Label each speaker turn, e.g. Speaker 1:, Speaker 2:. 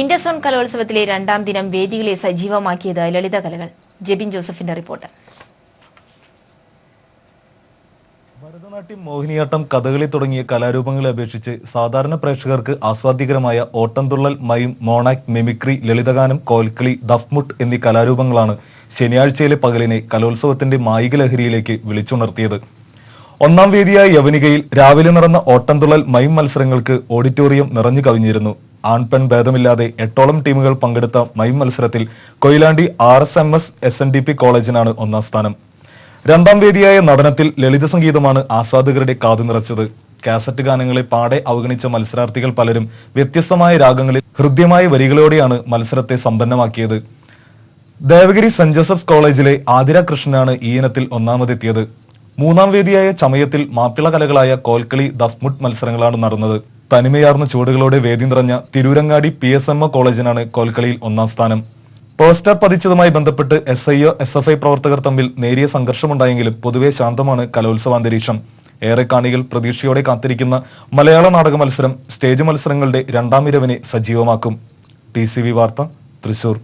Speaker 1: ഇൻഡസോൺ കലോത്സവത്തിലെ രണ്ടാം ദിനം വേദികളെ സജീവമാക്കിയത് ലളിത കലകൾ. ജെബിൻ ജോസഫിന്റെ റിപ്പോർട്ട്.
Speaker 2: ഭരതനാട്യം മോഹിനിയാട്ടം കഥകളി തുടങ്ങിയ കലാരൂപങ്ങളെ അപേക്ഷിച്ച് സാധാരണ പ്രേക്ഷകർക്ക് ആസ്വാദ്യകരമായ ഓട്ടംതുള്ളൽ മയും മോണാക് മിമിക്രി ലളിതഗാനം കോൽക്കളി ദഫ്മുട്ട് എന്നീ കലാരൂപങ്ങളാണ് ശനിയാഴ്ചയിലെ പകലിനെ കലോത്സവത്തിന്റെ മായിക ലഹരിയിലേക്ക് വിളിച്ചുണർത്തിയത്. ഒന്നാം വേദിയായ യവനികയിൽ രാവിലെ നടന്ന ഓട്ടംതുള്ളൽ മയും മത്സരങ്ങൾക്ക് ഓഡിറ്റോറിയം നിറഞ്ഞു കവിഞ്ഞിരുന്നു. ആൺപെൺ ഭേദമില്ലാതെ എട്ടോളം ടീമുകൾ പങ്കെടുത്ത മൈം മത്സരത്തിൽ Koyilandy R S M S S N D P കോളേജിനാണ് ഒന്നാം സ്ഥാനം. രണ്ടാം വേദിയായ നടനത്തിൽ ലളിത സംഗീതമാണ് ആസ്വാദകരുടെ കാതു നിറച്ചത്. കാസറ്റ് ഗാനങ്ങളെ പാടെ അവഗണിച്ച മത്സരാർത്ഥികൾ പലരും വ്യത്യസ്തമായ രാഗങ്ങളിൽ ഹൃദ്യമായ വരികളോടെയാണ് മത്സരത്തെ സമ്പന്നമാക്കിയത്. ദേവഗിരി സെന്റ് ജോസഫ്സ് കോളേജിലെ ആതിര കൃഷ്ണനാണ് ഈ ഇനത്തിൽ ഒന്നാമതെത്തിയത്. മൂന്നാം വേദിയായ ചമയത്തിൽ മാപ്പിള കലകളായ കോൽക്കളി ദഫ്മുട്ട് മത്സരങ്ങളാണ് നടന്നത്. തനിമയാർന്ന ചുവടുകളോടെ വേദി നിറഞ്ഞ Tirurangadi P S M O കോളേജിനാണ് കോൽക്കളിയിൽ ഒന്നാം സ്ഥാനം. പോസ്റ്റർ പതിച്ചതുമായി ബന്ധപ്പെട്ട് S I O S F I പ്രവർത്തകർ തമ്മിൽ നേരിയ സംഘർഷമുണ്ടായെങ്കിലും പൊതുവെ ശാന്തമാണ് കലോത്സവ അന്തരീക്ഷം ഏറെ കാണികൾ പ്രതീക്ഷയോടെ കാത്തിരിക്കുന്ന മലയാള നാടക മത്സരം സ്റ്റേജ് മത്സരങ്ങളുടെ രണ്ടാം ഇരവിനെ സജീവമാക്കും. ടി വാർത്ത തൃശൂർ.